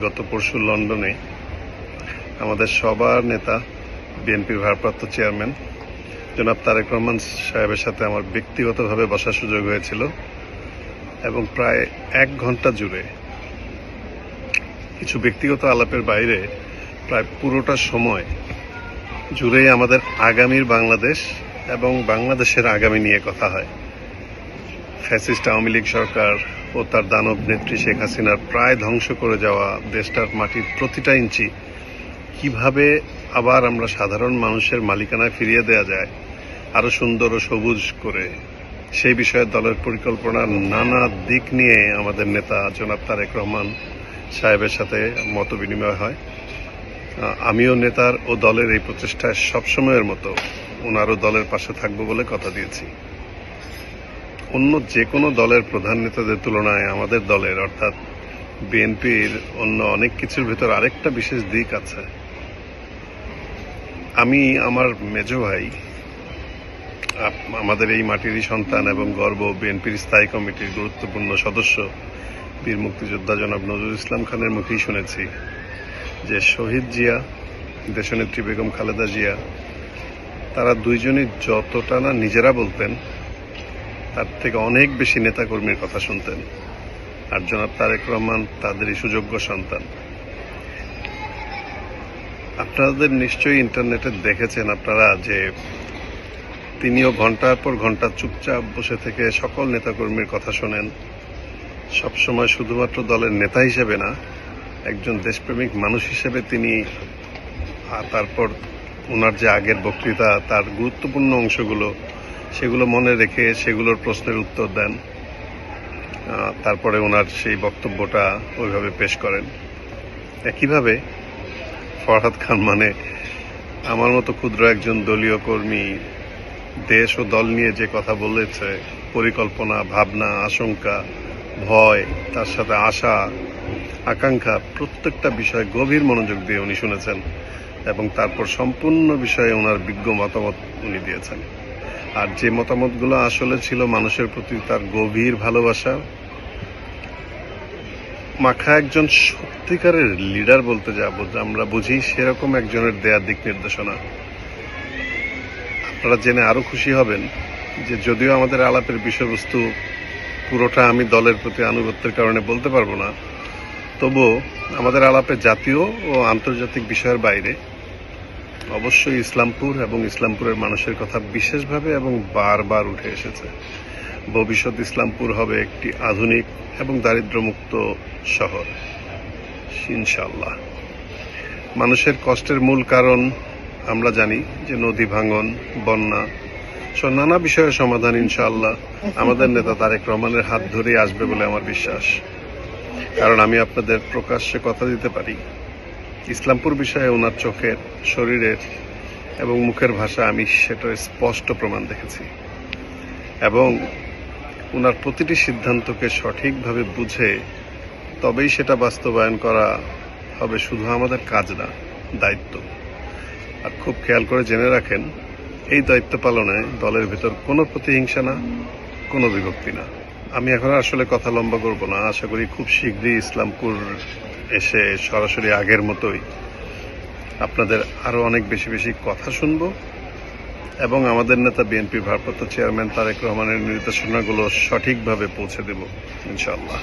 গত পরশু লন্ডনে আমাদের সবার নেতা, বিএনপির ভারপ্রাপ্ত চেয়ারম্যান, জনাব তারেক রহমান সাহেবের সাথে আমার ব্যক্তিগতভাবে বসার সুযোগ হয়েছিল এবং প্রায় এক ঘণ্টা জুড়ে কিছু ব্যক্তিগত আলাপের বাইরে প্রায় পুরোটা সময় জুড়েই আমাদের আগামীর বাংলাদেশ এবং বাংলাদেশের আগামী নিয়ে কথা হয়। ফ্যাসিস্ট আওয়ামী লীগ সরকার ও তার দানব নেত্রী শেখ হাসিনার প্রায় ধ্বংস করে যাওয়া দেশটার মাটির প্রতিটা ইঞ্চি। কীভাবে আবার আমরা সাধারণ মানুষের মালিকানায় ফিরিয়ে দেয়া যায়, আরও সুন্দর ও সবুজ করে, সেই বিষয়ে দলের পরিকল্পনার নানা দিক নিয়ে আমাদের নেতা জনাব তারেক রহমান সাহেবের সাথে মত বিনিময় হয়। আমিও নেতার ও দলের এই প্রচেষ্টায় সবসময়ের মতো ওনারও দলের পাশে থাকব বলে কথা দিয়েছি। অন্য যে কোনো দলের প্রধান নেতাদের তুলনায় আমাদের দলের, অর্থাৎ বিএনপির অন্য অনেক কিছুর ভেতর আরেকটা বিশেষ দিক আছে। আমি, আমার মেজ ভাই আমাদের এই মাটিরই সন্তান এবং গর্ব, বিএনপির স্থায়ী কমিটির গুরুত্বপূর্ণ সদস্য, বীর মুক্তিযোদ্ধা জনাব নজরুল ইসলাম খানের মুখেই শুনেছি যে শহীদ জিয়া, দেশনেত্রী বেগম খালেদা জিয়া, তারা দুইজনই যতটা না নিজেরা বলতেন তার থেকে অনেক বেশি নেতাকর্মীর কথা শুনতেন। আর জনাব তারেক রহমান তাদেরই সুযোগ্য সন্তান। আপনাদের নিশ্চয়ই ইন্টারনেটে দেখেছেন আপনারা যে তিনিও ঘণ্টার পর ঘণ্টা চুপচাপ বসে থেকে সকল নেতাকর্মীর কথা শোনেন। সবসময় শুধুমাত্র দলের নেতা হিসেবে না, একজন দেশপ্রেমিক মানুষ হিসেবে তিনি আর তারপর ওনার যে আগের বক্তৃতা, তার গুরুত্বপূর্ণ অংশগুলো সেগুলো মনে রেখে সেগুলোর প্রশ্নের উত্তর দেন। তারপরে ওনার সেই বক্তব্যটা ওইভাবে পেশ করেন। একইভাবে ফরহাদ খান মানে আমার মতো ক্ষুদ্র একজন দলীয় কর্মী দেশ ও দল নিয়ে যে কথা বলেছে, পরিকল্পনা, ভাবনা, আশঙ্কা, ভয়, তার সাথে আশা, আকাঙ্ক্ষা, প্রত্যেকটা বিষয় গভীর মনোযোগ দিয়ে উনি শুনেছেন এবং তারপর সম্পূর্ণ বিষয়ে ওনার বিজ্ঞ মতামত উনি দিয়েছেন। আর যে মতামতগুলো আসলে ছিল মানুষের প্রতি তার গভীর ভালোবাসা, মাখা একজন সত্যিকারের লিডার বলতে যাব আমরা বুঝি, সেরকম একজনের দেয়া দিক নির্দেশনা। আপনারা জেনে আরও খুশি হবেন যে যদিও আমাদের আলাপের বিষয়বস্তু পুরোটা আমি দলের প্রতি আনুগত্যের কারণে বলতে পারব না, তবুও আমাদের আলাপে জাতীয় ও আন্তর্জাতিক বিষয়ের বাইরে অবশ্যই ইসলামপুর এবং ইসলামপুরের মানুষের কথা বিশেষভাবে এবং বারবার উঠে এসেছে। ভবিষ্যৎ ইসলামপুর হবে একটি আধুনিক এবং দারিদ্রমুক্ত শহর। ইনশাল্লাহ মানুষের কষ্টের মূল কারণ আমরা জানি যে নদী ভাঙন, বন্যা সব নানা বিষয়ের সমাধান ইনশাআল্লাহ আমাদের নেতা তারেক রহমানের হাত ধরেই আসবে বলে আমার বিশ্বাস। কারণ আমি আপনাদের প্রকাশ্যে কথা দিতে পারি। ইসলামপুর বিষয়ে ওনার চোখের শরীরের এবং মুখের ভাষা আমি সেটার স্পষ্ট প্রমাণ দেখেছি। এবং ওনার প্রতিটি সিদ্ধান্তকে সঠিকভাবে বুঝে তবেই সেটা বাস্তবায়ন করা হবে শুধু আমাদের কাজ না, দায়িত্ব। আর খুব খেয়াল করে জেনে রাখেন, এই দায়িত্ব পালনে দলের ভিতর কোনো প্রতিহিংসা না, কোনো বিভক্তি না। আমি এখন আসলে কথা লম্বা করব না। আশা করি খুব শীঘ্রই ইসলামপুর এসে সরাসরি আগের মতোই আপনাদের আরও অনেক বেশি বেশি কথা শুনব। এবং আমাদের নেতা বিএনপি ভারপ্রাপ্ত চেয়ারম্যান তারেক রহমানের নির্দেশনাগুলো সঠিকভাবে পৌঁছে দেব, ইনশাআল্লাহ।